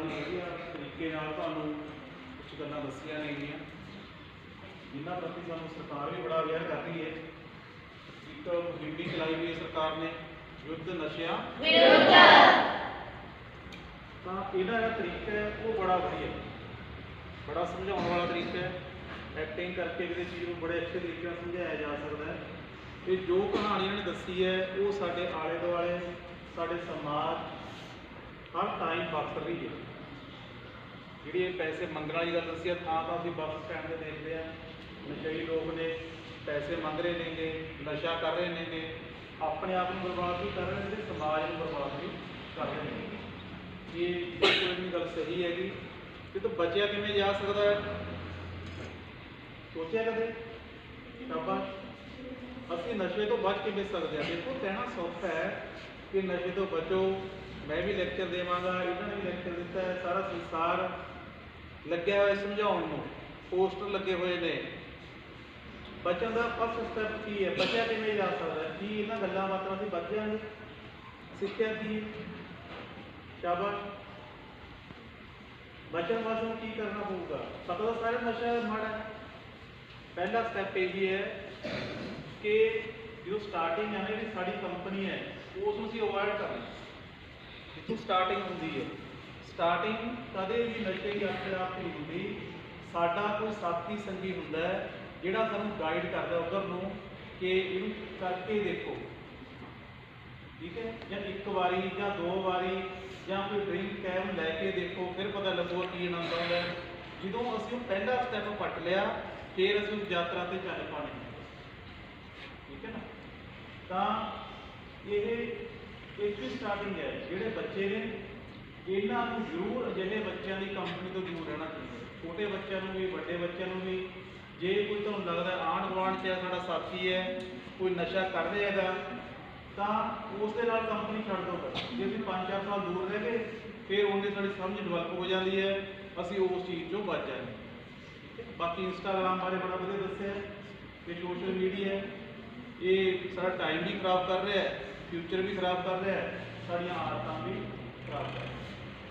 ਬੜੀ ਵਧੀਆ ਤਰੀਕੇ ਨਾਲ ਤੁਹਾਨੂੰ ਕੁਝ ਗੱਲਾਂ ਦੱਸੀਆਂ ਨੇਗੀਆਂ ਜਿਨ੍ਹਾਂ ਪ੍ਰਤੀ ਸਾਨੂੰ ਸਰਕਾਰ ਵੀ ਬੜਾ ਅਵੇਅਰ ਕਰ ਰਹੀ ਹੈ। ਇੱਕ ਮੁਹਿੰਮ ਵੀ ਚਲਾਈ ਹੋਈ ਹੈ ਸਰਕਾਰ ਨੇ ਯੁੱਧ ਨਸ਼ਿਆਂ। ਤਾਂ ਇਹਦਾ ਜਿਹੜਾ ਤਰੀਕਾ ਹੈ ਉਹ ਬੜਾ ਵਧੀਆ। ਹੈ। ਬੜਾ ਸਮਝਾਉਣ ਵਾਲਾ ਤਰੀਕਾ ਹੈ। ਐਕਟਿੰਗ ਕਰਕੇ ਵੀ ਇਹ ਚੀਜ਼ ਨੂੰ ਬੜੇ ਅੱਛੇ ਤਰੀਕੇ ਨਾਲ ਸਮਝਾਇਆ ਜਾ ਸਕਦਾ ਹੈ। ਤੇ ਜੋ ਕਹਾਣੀ ਇਹਨਾਂ ਨੇ ਦੱਸੀ ਹੈ ਉਹ ਸਾਡੇ ਆਲੇ ਦੁਆਲੇ ਸਾਡੇ ਸਮਾਜ ਹਰ ਟਾਈਮ ਵਾਪਰ ਰਹੀ ਹੈ। ਜਿਹੜੀ ਇਹ ਪੈਸੇ ਮੰਗਣ ਵਾਲੀ ਗੱਲ ਦੱਸੀ ਹੈ ਥਾਂ ਤਾਂ ਅਸੀਂ ਬੱਸ ਸਟੈਂਡ ਤੇ ਦੇਖਦੇ ਆ। ਨਸ਼ਈ ਲੋਕ ਨੇ ਪੈਸੇ ਮੰਗ ਰਹੇ ਨੇਗੇ, ਨਸ਼ਾ ਕਰ ਰਹੇ ਨੇਗੇ, ਆਪਣੇ ਆਪ ਨੂੰ ਬਰਬਾਦ ਵੀ ਕਰ ਰਹੇ ਨੇ ਤੇ ਸਮਾਜ ਨੂੰ ਬਰਬਾਦ ਵੀ ਕਰ ਰਹੇ ਨੇ। ਇਹ ਬਿਲਕੁਲ ਵੀ ਗੱਲ ਸਹੀ ਹੈਗੀ ਕਿ ਤੋਂ ਬਚਿਆ ਕਿਵੇਂ ਜਾ ਸਕਦਾ ਹੈ? ਸੋਚਿਆ ਕਦੇ? ਸ਼ਾਬਾਸ਼ ਅਸੀਂ ਨਸ਼ੇ ਤੋਂ ਬਚ ਕਿਵੇਂ ਸਕਦੇ ਹਾਂ ਦੇਖੋ, ਕਹਿਣਾ ਸੌਖਾ ਹੈ ਕਿ ਨਸ਼ੇ ਤੋਂ ਬਚੋ ਮੈਂ ਵੀ ਲੈਕਚਰ ਦੇਵਾਂਗਾ, ਇਹਨਾਂ ਨੇ ਵੀ ਲੈਕਚਰ ਦਿੱਤਾ ਹੈ, ਸਾਰਾ ਸੰਸਾਰ ਲੱਗਿਆ ਹੋਇਆ ਸਮਝਾਉਣ ਨੂੰ, ਪੋਸਟਰ ਲੱਗੇ ਹੋਏ ਨੇ। ਬੱਚਿਆਂ ਦਾ ਫਸਟ ਸਟੈਪ ਕੀ ਹੈ? ਬਚਿਆ ਕਿਵੇਂ ਜਾ ਸਕਦਾ ਹੈ? ਕੀ ਇਹਨਾਂ ਗੱਲਾਂ ਬਾਤਾਂ ਅਸੀਂ ਬਚ ਜਾਵਾਂਗੇ? ਸਿੱਖਿਆ ਕੀ ਸ਼ਾਬਾਸ਼। ਬਚਣ ਵਾਸਤੇ ਨੂੰ ਕੀ ਕਰਨਾ ਪਊਗਾ? ਪਤਾ ਤਾਂ ਸਾਰੇ ਨਸ਼ਾ ਮਾੜਾ ਹੈ। ਪਹਿਲਾ ਸਟੈਪ ਇਹ ਹੀ ਹੈ ਕਿ ਜੋ ਸਟਾਰਟਿੰਗ ਹੈ ਨਾ, ਜਿਹੜੀ ਸਾਡੀ ਕੰਪਨੀ ਹੈ, ਉਸ ਨੂੰ ਅਸੀਂ ਅਵੋਇਡ ਕਰਨਾ ਜਿੱਥੋਂ ਸਟਾਰਟਿੰਗ ਹੁੰਦੀ ਹੈ। ਸਟਾਰਟਿੰਗ ਕਦੇ ਵੀ ਨਸ਼ੇ ਦੀ ਆਪਣੇ ਆਪ ਨਹੀਂ ਹੁੰਦੀ। ਸਾਡਾ ਕੋਈ ਸਾਥੀ ਸੰਗੀ ਹੁੰਦਾ ਹੈ, ਜਿਹੜਾ ਸਾਨੂੰ ਗਾਈਡ ਕਰਦਾ ਉਧਰ ਨੂੰ ਕਿ ਇਹਨੂੰ ਕਰਕੇ ਦੇਖੋ। ਠੀਕ ਹੈ? ਜਾਂ ਇੱਕ ਵਾਰੀ ਜਾਂ ਦੋ ਵਾਰੀ ਜਾਂ ਕੋਈ ਡਰਿੰਕ ਕੈਮ ਲੈ ਕੇ ਦੇਖੋ, ਫਿਰ ਪਤਾ ਲੱਗੂਗਾ ਕੀ ਆਨੰਦ ਆਉਂਦਾ ਜਦੋਂ ਅਸੀਂ ਉਹ ਪਹਿਲਾ ਸਟੈਪ ਪੱਟ ਲਿਆ, ਫਿਰ ਅਸੀਂ ਉਸ ਯਾਤਰਾ ਤੇ ਚੱਲ ਪਾਣੇ ਠੀਕ ਹੈ ਨਾ? ਤਾਂ ਇਹ ਇੱਕ ਸਟਾਰਟਿੰਗ ਹੈ। ਜਿਹੜੇ ਬੱਚੇ ਨੇ, ਇਹਨਾਂ ਨੂੰ ਜ਼ਰੂਰ ਅਜਿਹੇ ਬੱਚਿਆਂ ਦੀ ਕੰਪਨੀ ਤੋਂ ਦੂਰ ਰਹਿਣਾ ਚਾਹੀਦਾ ਛੋਟੇ ਬੱਚਿਆਂ ਨੂੰ ਵੀ, ਵੱਡੇ ਬੱਚਿਆਂ ਨੂੰ ਵੀ, ਜੇ ਕੋਈ ਤੁਹਾਨੂੰ ਲੱਗਦਾ ਆਂਢ ਗੁਆਂਢ 'ਚ ਹੈ ਸਾਡਾ ਸਾਥੀ ਹੈ, ਕੋਈ ਨਸ਼ਾ ਕਰ ਰਿਹਾ ਹੈਗਾ, ਤਾਂ ਉਸ ਦੇ ਨਾਲ ਕੰਪਨੀ ਛੱਡ ਦਿਓ ਜੇ ਅਸੀਂ 5-4 ਸਾਲ ਦੂਰ ਰਹਿ ਗਏ, ਫਿਰ ਉਹਨੇ ਸਾਡੀ ਸਮਝ ਡਿਵੈਲਪ ਹੋ ਜਾਂਦੀ ਹੈ, ਅਸੀਂ ਉਸ ਚੀਜ਼ ਤੋਂ ਬਚ ਜਾਂਦੇ ਬਾਕੀ ਇੰਸਟਾਗ੍ਰਾਮ ਬਾਰੇ ਬੜਾ ਵਧੀਆ ਦੱਸਿਆ ਹੈ ਕਿ ਸੋਸ਼ਲ ਮੀਡੀਆ ਇਹ ਸਾਡਾ ਟਾਈਮ ਵੀ ਖਰਾਬ ਕਰ ਰਿਹਾ ਹੈ ਫਿਊਚਰ ਵੀ ਖਰਾਬ ਕਰ ਰਿਹਾ ਹੈ। ਸਾਡੀਆਂ ਆਦਤਾਂ ਵੀ ਖਰਾਬ ਹੈ।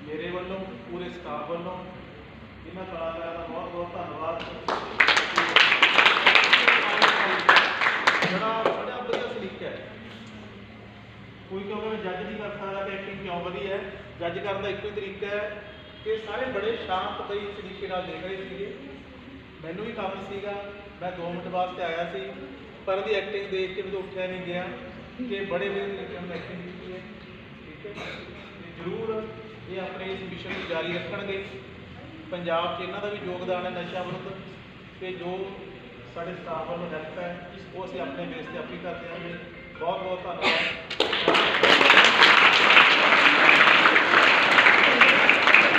ਮੇਰੇ ਵੱਲੋਂ, ਪੂਰੇ ਸਟਾਫ ਵੱਲੋਂ ਇਹਨਾਂ ਕਲਾਕਾਰਾਂ ਦਾ ਬਹੁਤ ਬਹੁਤ ਧੰਨਵਾਦ। ਬੜਾ ਬੜਾ ਵਧੀਆ ਸਲੀਕਾ ਹੈ। ਕੋਈ ਕਹੋਗੇ ਮੈਂ ਜੱਜ ਨਹੀਂ ਕਰ ਸਕਦਾ ਕਿ ਐਕਟਿੰਗ ਕਿਉਂ ਵਧੀਆ ਹੈ। ਜੱਜ ਕਰਨ ਦਾ ਇੱਕੋ ਹੀ ਤਰੀਕਾ ਹੈ ਕਿ ਸਾਰੇ ਬੜੇ ਸ਼ਾਂਤ ਪਈ ਤਰੀਕੇ ਨਾਲ ਦੇਖ ਰਹੇ ਸੀਗੇ। ਮੈਨੂੰ ਵੀ ਕੰਮ ਸੀਗਾ। ਮੈਂ 2 ਮਿੰਟ ਵਾਸਤੇ ਆਇਆ ਸੀ। ਪਰ ਉਹਦੀ ਐਕਟਿੰਗ ਦੇਖ ਕੇ ਮੈਨੂੰ ਉੱਠਿਆ ਨਹੀਂ ਗਿਆ ਕਿ ਬੜੇ ਵਧੀਆ ਤਰੀਕੇ ਨਾਲ ਐਕਟਿੰਗ ਕੀਤੀ ਹੈ। ਜ਼ਰੂਰ ਇਹ ਆਪਣੇ ਇਸ ਮਿਸ਼ਨ ਨੂੰ ਜਾਰੀ ਰੱਖਣਗੇ। ਪੰਜਾਬ 'ਚ ਇਹਨਾਂ ਦਾ ਵੀ ਯੋਗਦਾਨ ਹੈ ਨਸ਼ਾ ਵਿਰੁੱਧ ਤੇ ਜੋ ਸਾਡੇ ਸਟਾਫ ਵੱਲੋਂ ਹੈਲਪ ਹੈ ਉਹ ਅਸੀਂ ਆਪਣੇ ਬੇਸ ਤੇ ਆਪੀ ਕਰਦੇ ਹਾਂ। ਬਹੁਤ ਬਹੁਤ ਧੰਨਵਾਦ।